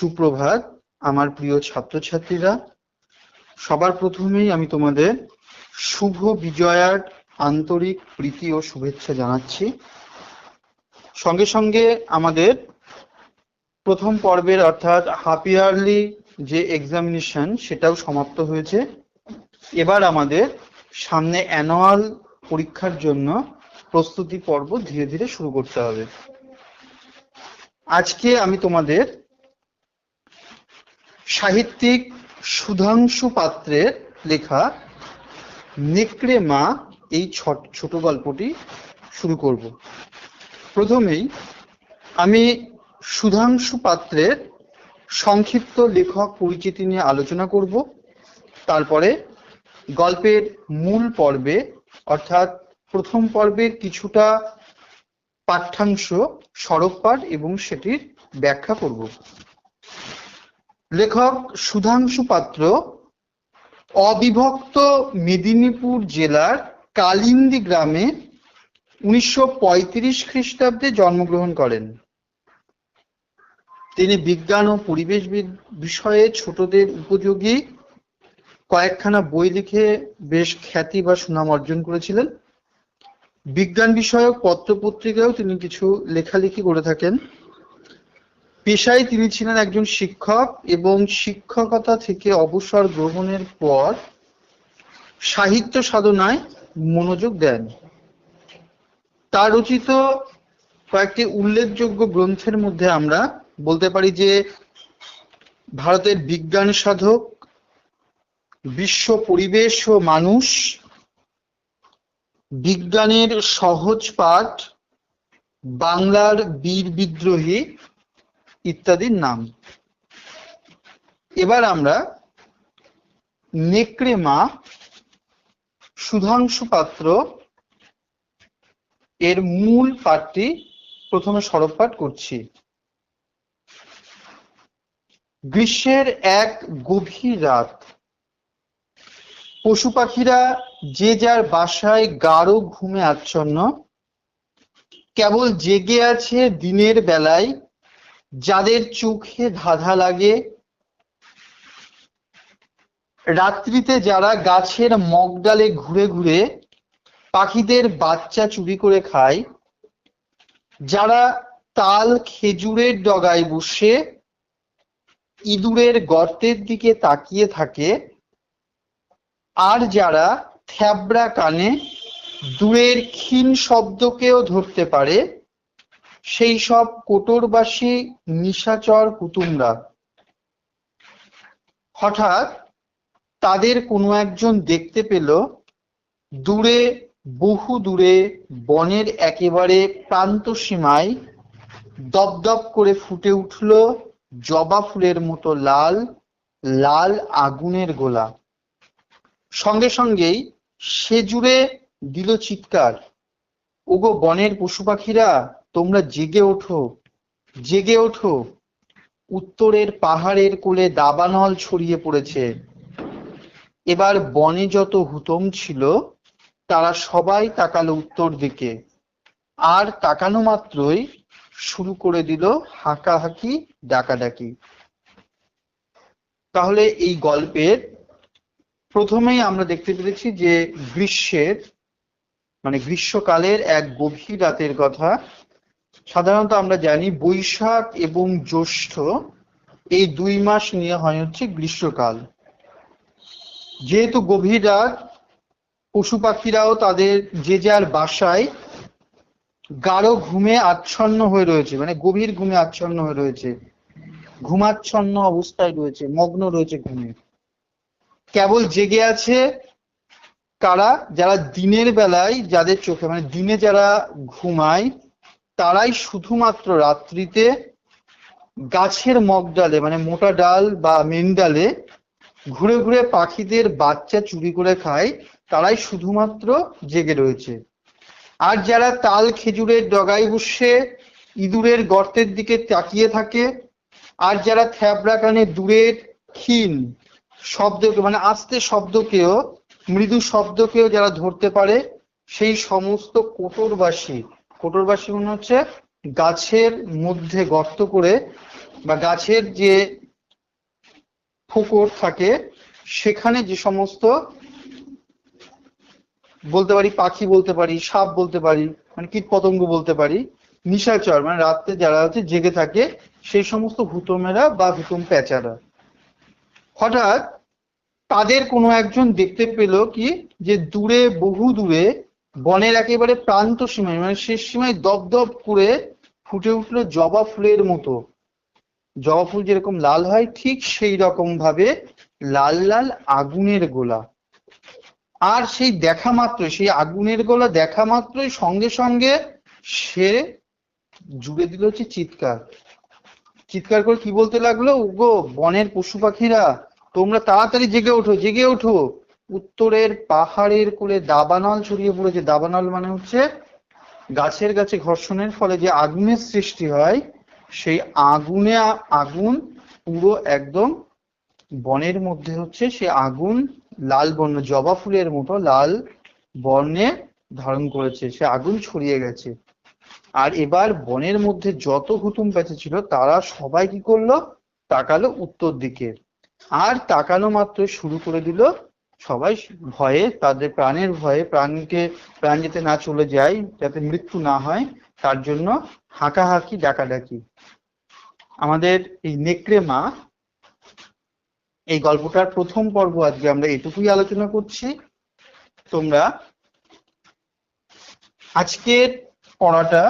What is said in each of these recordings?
সুপ্রভাত, আমার প্রিয় ছাত্রছাত্রীরা। সবার প্রথমেই আমি তোমাদের শুভ বিজয়ার আন্তরিক প্রীতি ও শুভেচ্ছা জানাচ্ছি। সঙ্গে সঙ্গে আমাদের প্রথম পর্বের অর্থাৎ হাফ ইয়ারলি যে এক্সামিনেশন সেটাও সমাপ্ত হয়েছে। এবার আমাদের সামনে অ্যানুয়াল পরীক্ষার জন্য প্রস্তুতি পর্ব ধীরে ধীরে শুরু করতে হবে। আজকে আমি তোমাদের সাহিত্যিক সুধাংশু পাত্রের লেখা নেকড়ে মা এই ছোট গল্পটি শুরু করব। প্রথমেই আমি সুধাংশু পাত্রের সংক্ষিপ্ত লেখক পরিচিতি নিয়ে আলোচনা করব। তারপরে গল্পের মূল পর্বে, অর্থাৎ প্রথম পর্বের কিছুটা পাঠ্যাংশ সড়ক পাঠ এবং সেটির ব্যাখ্যা করব। লেখক সুধাংশু পাত্র, অবিভক্ত মেদিনীপুর জেলার কালিন্দি গ্রামে উনিশশো পঁয়ত্রিশ খ্রিস্টাব্দে জন্মগ্রহণ করেন। তিনি বিজ্ঞান ও পরিবেশ বিষয়ে ছোটদের উপযোগী কয়েকখানা বই লিখে বেশ খ্যাতি বা সুনাম অর্জন করেছিলেন। বিজ্ঞান বিষয়ক পত্রপত্রিকাও তিনি কিছু লেখালেখি করে থাকেন। পেশায় তিনি ছিলেন একজন শিক্ষক এবং শিক্ষকতা থেকে অবসর গ্রহণের পর সাহিত্য সাধনায় মনোযোগ দেন। তার রচিত কয়েকটি উল্লেখযোগ্য গ্রন্থের মধ্যে আমরা বলতে পারি যে, ভারতের বিজ্ঞান সাধক, বিশ্ব পরিবেশ ও মানুষ, বিজ্ঞানের সহজ পাঠ, বাংলার বীর বিদ্রোহী ইত্যাদির নাম। এবার আমরা নেকড়ে মা, সুধাংশু পাত্র, এর মূল পাঠটি প্রথমে সরব পাঠ করছি। গ্রীষ্মের এক গভীর রাত। পশু পাখিরা যে যার বাসায় গাঢ় ঘুমে আচ্ছন্ন, কেবল জেগে আছে দিনের বেলায় যাদের চোখে ধাঁধা লাগে, রাত্রিতে যারা গাছের মগডালে ঘুরে ঘুরে পাখিদের বাচ্চা চুরি করে খায়, যারা তাল খেজুরের ডগায় বসে ইঁদুরের গর্তের দিকে তাকিয়ে থাকে, আর যারা থ্যাবড়া কানে দূরের ক্ষীণ শব্দকেও ধরতে পারে সেই সব কোটরবাসী, নিশাচর কুতুমরা হঠাৎ তাদের কোনো একজন দেখতে পেল, দূরে, বহু দূরে, বনের একেবারে প্রান্ত সীমায় দপদপ করে ফুটে উঠল জবা ফুলের মতো লাল লাল আগুনের গোলা। সঙ্গে সঙ্গেই সে জুড়ে দিল চিৎকার। ওগো বনের পশু পাখিরা তোমরা জেগে ওঠো জেগে ওঠো। উত্তরের পাহাড়ের কোলে দাবানল ছড়িয়ে পড়েছে। এবার বনে যত হুতম ছিল, তারা সবাই তাকালো উত্তর দিকে। আর তাকানো মাত্রই শুরু করে দিল হাঁকাহাঁকি, ডাকাডাকি। তাহলে এই গল্পের প্রথমেই আমরা দেখতে পেরেছি যে গ্রীষ্মের মানে গ্রীষ্মকালের এক গভীর রাতের কথা সাধারণত আমরা জানি বৈশাখ এবং জ্যৈষ্ঠ এই দুই মাস নিয়ে হয় হচ্ছে গ্রীষ্মকাল। যেহেতু গভীর রাত, পশু পাখিরাও তাদের যে যার বাসায় গাঢ় ঘুমে আচ্ছন্ন হয়ে রয়েছে মানে গভীর ঘুমে আচ্ছন্ন হয়ে রয়েছে। ঘুমাচ্ছন্ন অবস্থায় রয়েছে, মগ্ন রয়েছে ঘুমে। কেবল জেগে আছে কারা যারা দিনের বেলায় যাদের চোখে মানে দিনে যারা ঘুমায় তারাই শুধুমাত্র রাত্রিতে গাছের মগ ডালে মানে মোটা ডাল বা মেন ডালে ঘুরে ঘুরে পাখিদের বাচ্চা চুরি করে খায়, তারাই শুধুমাত্র জেগে রয়েছে। আর যারা তাল খেজুরের ডগায় বসে ইঁদুরের গর্তের দিকে তাকিয়ে থাকে, আর যারা থ্যাবড়া কানে দূরের ক্ষীণ শব্দকে মানে আস্তে শব্দকেও, মৃদু শব্দকেও যারা ধরতে পারে, সেই সমস্ত কোটরবাসী কোটরবাসী মনে হচ্ছে গাছের মধ্যে গর্ত করে বা গাছের যে ফোকর থাকে, সেখানে যে সমস্ত বলতে পারি পাখি বলতে পারি, সাপ বলতে পারি মানে কীট পতঙ্গ বলতে পারি, নিশাচর মানে রাত্রে যারা হচ্ছে জেগে থাকে, সেই সমস্ত হুতমেরা বা হুতম প্যাচারা। হঠাৎ তাদের কোনো একজন দেখতে পেল কি, যে দূরে বহু দূরে বনের একেবারে প্রান্ত সীমায় মানে শেষ সীমায় দপদপ করে ফুটে উঠল জবা ফুলের মতো। জবা ফুল যেরকম লাল হয়, ঠিক সেই রকম ভাবে লাল লাল আগুনের গোলা। আর সেই দেখা মাত্রই, সেই আগুনের গোলা দেখা মাত্রই সঙ্গে সঙ্গে সে জুড়ে দিল হচ্ছে চিৎকার। চিৎকার করে কি বলতে লাগল? গো বনের পশু পাখিরা, তোমরা তাড়াতাড়ি জেগে ওঠো জেগে ওঠো। উত্তরের পাহাড়ের কোলে দাবানল ছড়িয়ে পড়েছে। দাবানল মানে হচ্ছে গাছের গাছে ঘর্ষণের ফলে যে আগুনের সৃষ্টি হয়, সেই আগুনে আগুন পুরো একদম বনের মধ্যে হচ্ছে সে আগুন লাল বর্ণ, জবা ফুলের মতো লাল বর্ণে ধারণ করেছে। সে আগুন ছড়িয়ে গেছে। আর এবার বনের মধ্যে যত হুতুম প্যাঁচে ছিল, তারা সবাই কি করল? তাকালো উত্তর দিকে। আর তাকানো মাত্র শুরু করে দিল সবাই ভয়ে, তাদের প্রাণের ভয়ে প্রাণকে, প্রাণ যাতে না চলে যায়, যাতে মৃত্যু না হয়, তার জন্য হাঁকাহাঁকি, ডাকাডাকি। আমাদের এই নেকড়ে মা, এই গল্পটার প্রথম পর্ব আজকে আমরা এটুকুই আলোচনা করছি। তোমরা আজকের পড়াটা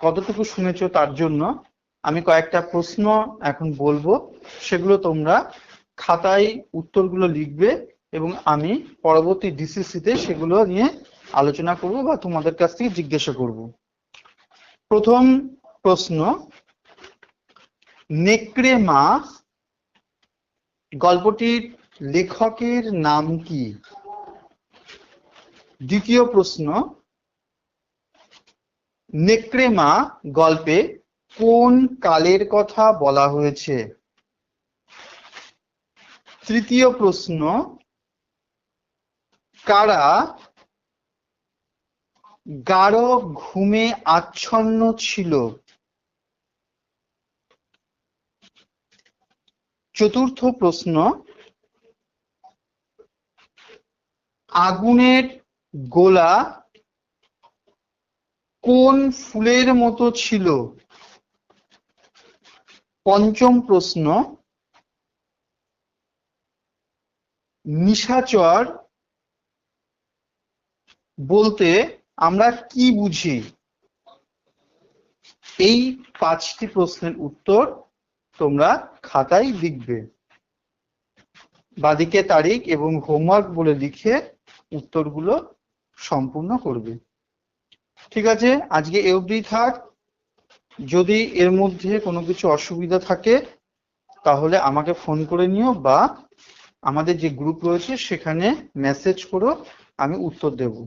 কতটুকু শুনেছো তার জন্য আমি কয়েকটা প্রশ্ন এখন বলব। সেগুলো তোমরা খাতায় উত্তরগুলো লিখবে। এবং আমি পরবর্তী ডিসিসিতে সেগুলো নিয়ে আলোচনা করব বা তোমাদের কাছ থেকে জিজ্ঞাসা করব। প্রথম প্রশ্ন, নেকড়ে মা গল্পটির লেখকের নাম কি? দ্বিতীয় প্রশ্ন, নেকড়ে মা গল্পে কোন কালের কথা বলা হয়েছে? তৃতীয় প্রশ্ন কারা গাঢ় ঘুমে আচ্ছন্ন ছিল? চতুর্থ প্রশ্ন, আগুনের গোলা কোন ফুলের মতো ছিল? পঞ্চম প্রশ্ন, নিশাচর বলতে আমরা কি বুঝি? এই পাঁচটি প্রশ্নের উত্তর তোমরা খাতায় লিখবে। বাদিকে তারিখ এবং হোমওয়ার্ক বলে লিখে উত্তরগুলো সম্পূর্ণ করবে। ঠিক আছে, আজকে এ অবধি থাক। যদি এর মধ্যে কোনো কিছু অসুবিধা থাকে, তাহলে আমাকে ফোন করে নিও বা আমাদের যে গ্রুপ রয়েছে, সেখানে মেসেজ করো, আমি উত্তর দেব।